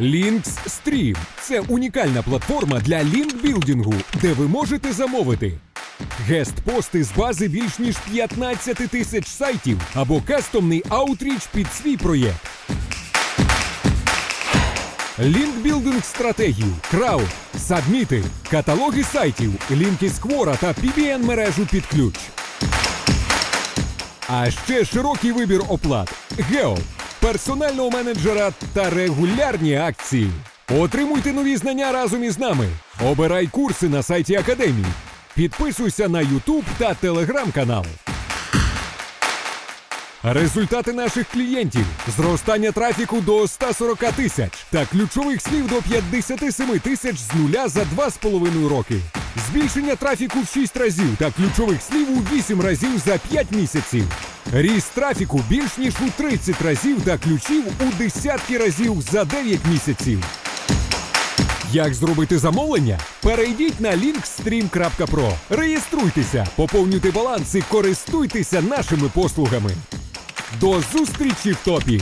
Links Stream – це унікальна платформа для лінкбілдингу, де ви можете замовити гест-пости з бази більш ніж 15 тисяч сайтів або кастомний аутріч під свій проєкт. Лінкбілдинг стратегію, крауд, сабміти, каталоги сайтів, лінки з Quora та PBN мережу під ключ. А ще широкий вибір оплат, гео, персонального менеджера та регулярні акції. Отримуйте нові знання разом із нами. Обирай курси на сайті Академії. Підписуйся на YouTube та Telegram канал. Результати наших клієнтів: зростання трафіку до 140 тисяч та ключових слів до 57 тисяч з нуля за 2,5 роки. Збільшення трафіку в 6 разів та ключових слів у 8 разів за 5 місяців. Ріст трафіку більш ніж у 30 разів та ключів у десятки разів за 9 місяців. Як зробити замовлення? Перейдіть на linkstream.pro, реєструйтеся, поповнюйте баланс і користуйтеся нашими послугами. До зустрічі в топі!